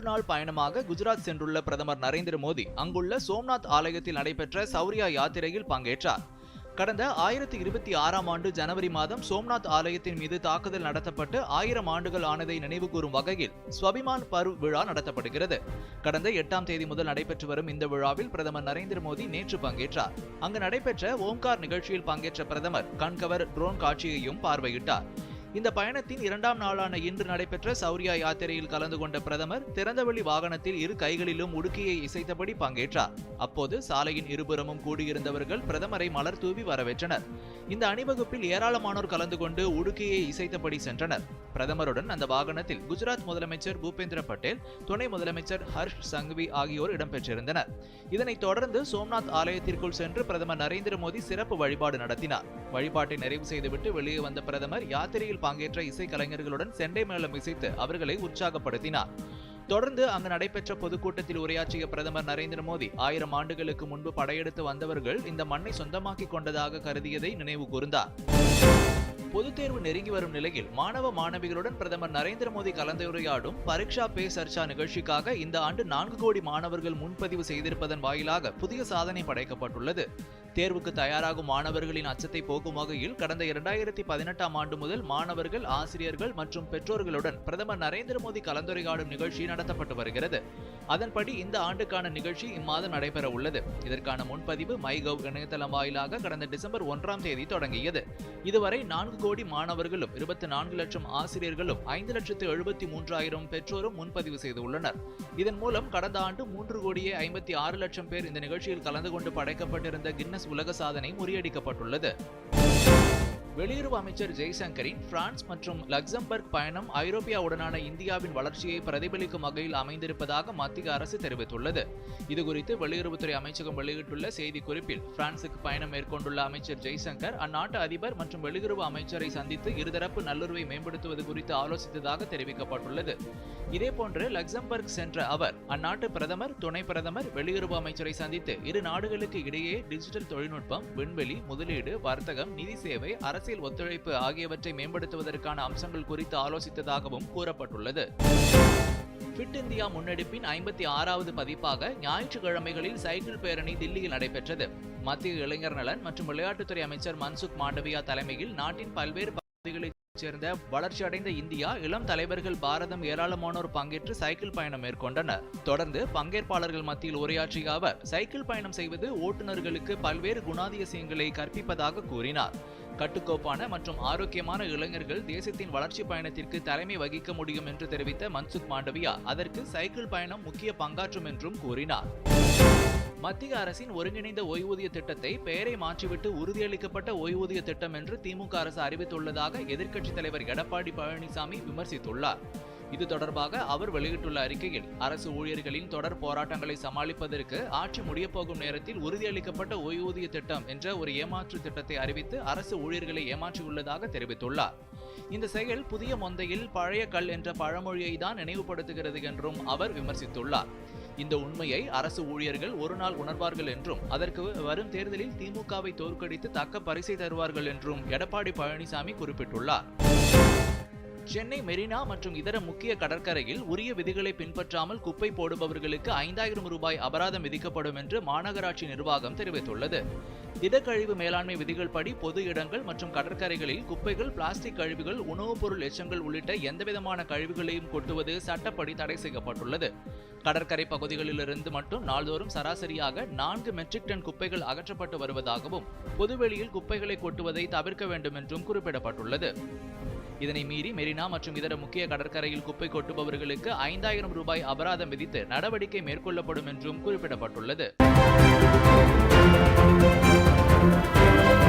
மூன்று நாள் பயணமாக குஜராத் சென்றுள்ள பிரதமர் நரேந்திர மோடி அங்குள்ள சோம்நாத் ஆலயத்தில் நடைபெற்ற சௌரியா யாத்திரையில் பங்கேற்றார். கடந்த ஆயிரத்தி இருபத்தி ஆறாம் ஆண்டு ஜனவரி மாதம் சோம்நாத் ஆலயத்தின் மீது தாக்குதல் நடத்தப்பட்டு ஆயிரம் ஆண்டுகள் ஆனதை நினைவுகூரும் வகையில் ஸ்வபிமான் பர்வ் விழா நடத்தப்படுகிறது. கடந்த எட்டாம் தேதி முதல் நடைபெற்று வரும் இந்த விழாவில் பிரதமர் நரேந்திர மோடி நேற்று பங்கேற்றார். அங்கு நடைபெற்ற ஓம்கார் நிகழ்ச்சியில் பங்கேற்ற பிரதமர் கண்கவர் ட்ரோன் காட்சியையும் பார்வையிட்டார். இந்த பயணத்தின் இரண்டாம் நாளான இன்று நடைபெற்ற சௌரியா யாத்திரையில் கலந்து கொண்ட பிரதமர் திறந்தவெளி வாகனத்தில் இரு கைகளிலும் உடுக்கியை இசைத்தபடி பங்கேற்றார். அப்போது சாலையின் இருபுறமும் கூடியிருந்தவர்கள் பிரதமரை மலர் தூவி வரவேற்றனர். இந்த அணிவகுப்பில் ஏராளமானோர் கலந்து கொண்டு உடுக்கியை இசைத்தபடி சென்றனர். பிரதமருடன் அந்த வாகனத்தில் குஜராத் முதலமைச்சர் பூபேந்திர பட்டேல் துணை முதலமைச்சர் ஹர்ஷ் சங்வி ஆகியோர் இடம்பெற்றிருந்தனர். இதனைத் தொடர்ந்து சோம்நாத் ஆலயத்திற்குள் சென்று பிரதமர் நரேந்திர மோடி சிறப்பு வழிபாடு நடத்தினார். வழிபாட்டை நிறைவு செய்துவிட்டு வெளியே வந்த பிரதமர் யாத்திரையில் பங்கேற்ற இசைக்கலைஞர்களுடன் செண்டை மேளம் இசைத்து அவர்களை உற்சாகப்படுத்தினார். தொடர்ந்து அங்கு நடைபெற்ற பொதுக்கூட்டத்தில் உரையாற்றிய பிரதமர் நரேந்திர மோடி ஆயிரம் ஆண்டுகளுக்கு முன்பு படையெடுத்து வந்தவர்கள் இந்த மண்ணை சொந்தமாக்கிக் கொண்டதாக கருதியதை நினைவு கூர்ந்தார். பொதுத் தேர்வு நெருங்கி வரும் நிலையில் மாணவ மாணவிகளுடன் பிரதமர் நரேந்திர மோடி கலந்துரையாடும் பரீட்சா பே சர்ச்சா நிகழ்ச்சிக்காக இந்த ஆண்டு நான்கு கோடி மாணவர்கள் முன்பதிவு செய்திருப்பதன் வாயிலாக புதிய சாதனை படைக்கப்பட்டுள்ளது. தேர்வுக்கு தயாராகும் மாணவர்களின் அச்சத்தை போக்கும் வகையில் கடந்த இரண்டாயிரத்தி பதினெட்டாம் ஆண்டு முதல் மாணவர்கள் ஆசிரியர்கள் மற்றும் பெற்றோர்களுடன் பிரதமர் நரேந்திர மோடி கலந்துரையாடும் நிகழ்ச்சி நடத்தப்பட்டு வருகிறது. அதன்படி இந்த ஆண்டுக்கான நிகழ்ச்சி இம்மாதம் நடைபெற உள்ளது. இதற்கான முன்பதிவு மைகவ் இணையதளம் வாயிலாக கடந்த டிசம்பர் ஒன்றாம் தேதி தொடங்கியது. இதுவரை நான்கு கோடி மாணவர்களும் இருபத்தி நான்கு லட்சம் ஆசிரியர்களும் ஐந்து லட்சத்து எழுபத்தி மூன்றாயிரம் பெற்றோரும் முன்பதிவு செய்துள்ளனர் இதன் மூலம் கடந்த ஆண்டு மூன்று கோடியே ஐம்பத்தி ஆறு லட்சம் பேர் இந்த நிகழ்ச்சியில் கலந்து கொண்டு படைக்கப்பட்டிருந்த கின்னஸ் உலக சாதனை முறியடிக்கப்பட்டுள்ளது. வெளியுறவு அமைச்சர் ஜெய்சங்கரின் பிரான்ஸ் மற்றும் லக்சம்பர்க் பயணம் ஐரோப்பியாவுடனான இந்தியாவின் வளர்ச்சியை பிரதிபலிக்கும் வகையில் அமைந்திருப்பதாக மத்திய அரசு தெரிவித்துள்ளது. இதுகுறித்து வெளியுறவுத்துறை அமைச்சகம் வெளியிட்டுள்ள செய்திக்குறிப்பில் பிரான்சுக்கு பயணம் மேற்கொண்டுள்ள அமைச்சர் ஜெய்சங்கர் அந்நாட்டு அதிபர் மற்றும் வெளியுறவு அமைச்சரை சந்தித்து இருதரப்பு நல்லுறவை மேம்படுத்துவது குறித்து ஆலோசித்ததாக தெரிவிக்கப்பட்டுள்ளது. இதேபோன்று லக்சம்பர்க் சென்ற அவர் அந்நாட்டு பிரதமர் துணை பிரதமர் வெளியுறவு அமைச்சரை சந்தித்து இரு நாடுகளுக்கு இடையே டிஜிட்டல் தொழில்நுட்பம் விண்வெளி முதலீடு வர்த்தகம் நிதி சேவை அரசு அரசியல் ஒத்துழைப்பு ஆகியவற்றை மேம்படுத்துவதற்கான அம்சங்கள் குறித்து ஆலோசித்ததாகவும் கூறப்பட்டுள்ளது. ஃபிட் இந்தியா முன்னெடுப்பின் ஐம்பத்தி ஆறாவது பதிப்பாக ஞாயிற்றுக்கிழமைகளில் சைக்கிள் பேரணி தில்லியில் நடைபெற்றது. மத்திய இளைஞர் நலன் மற்றும் விளையாட்டுத்துறை அமைச்சர் மன்சுக் மாண்டவியா தலைமையில் நாட்டின் பல்வேறு பகுதிகளைச் சேர்ந்த வளர்ச்சியடைந்த இந்தியா இளம் தலைவர்கள் பாரதம் ஏராளமானோர் பங்கேற்று சைக்கிள் பயணம் மேற்கொண்டனர். தொடர்ந்து பங்கேற்பாளர்கள் மத்தியில் உரையாற்றிய அவர் சைக்கிள் பயணம் செய்வது ஓட்டுநர்களுக்கு பல்வேறு குணாதிசயங்களை கற்பிப்பதாக கூறினார். கட்டுக்கோப்பான மற்றும் ஆரோக்கியமான இளைஞர்கள் தேசத்தின் வளர்ச்சி பயணத்திற்கு தலைமை வகிக்க முடியும் என்று தெரிவித்த மன்சுக் மாண்டவியா அதற்கு சைக்கிள் பயணம் முக்கிய பங்காற்றும் என்றும் கூறினார். மத்திய அரசின் ஒருங்கிணைந்த ஓய்வூதிய திட்டத்தை பெயரை மாற்றிவிட்டு உறுதியளிக்கப்பட்ட ஓய்வூதிய திட்டம் என்று திமுக அரசு அறிவித்துள்ளதாக எதிர்க்கட்சித் தலைவர் எடப்பாடி பழனிசாமி விமர்சித்துள்ளார். இது தொடர்பாக அவர் வெளியிட்டுள்ள அறிக்கையில் அரசு ஊழியர்களின் தொடர் போராட்டங்களை சமாளிப்பதற்கு ஆட்சி முடியப்போகும் நேரத்தில் உறுதியளிக்கப்பட்ட ஓய்வூதிய திட்டம் என்ற ஒரு ஏமாற்று திட்டத்தை அறிவித்து அரசு ஊழியர்களை ஏமாற்றியுள்ளதாக தெரிவித்துள்ளார். இந்த செயல் புதிய மொந்தையில் பழைய கல் என்ற பழமொழியை தான் நினைவுபடுத்துகிறது என்றும் அவர் விமர்சித்துள்ளார். இந்த உண்மையை அரசு ஊழியர்கள் ஒரு நாள் உணர்வார்கள் என்றும் அதற்கு வரும் தேர்தலில் திமுகவை தோற்கடித்து தக்க பரிசை தருவார்கள் என்றும் எடப்பாடி பழனிசாமி குறிப்பிட்டுள்ளார். சென்னை மெரினா மற்றும் இதர முக்கிய கடற்கரையில் உரிய விதிகளை பின்பற்றாமல் குப்பை போடுபவர்களுக்கு ஐந்தாயிரம் ரூபாய் அபராதம் விதிக்கப்படும் என்று மாநகராட்சி நிர்வாகம் தெரிவித்துள்ளது. திடக்கழிவு மேலாண்மை விதிகள் படி பொது இடங்கள் மற்றும் கடற்கரைகளில் குப்பைகள் பிளாஸ்டிக் கழிவுகள் உணவுப் பொருள் எச்சங்கள் உள்ளிட்ட எந்தவிதமான கழிவுகளையும் கொட்டுவது சட்டப்படி தடை செய்யப்பட்டுள்ளது. கடற்கரை பகுதிகளிலிருந்து மட்டும் நாள்தோறும் சராசரியாக நான்கு மெட்ரிக் டன் குப்பைகள் அகற்றப்பட்டு வருவதாகவும் பொதுவெளியில் குப்பைகளை கொட்டுவதை தவிர்க்க வேண்டும் என்றும் குறிப்பிடப்பட்டுள்ளது. இதனை மீறி மெரினா மற்றும் இதர முக்கிய கடற்கரையில் குப்பை கொட்டுபவர்களுக்கு ஐந்தாயிரம் ரூபாய் அபராதம் விதித்து நடவடிக்கை மேற்கொள்ளப்படும் என்றும் குறிப்பிடப்பட்டுள்ளது.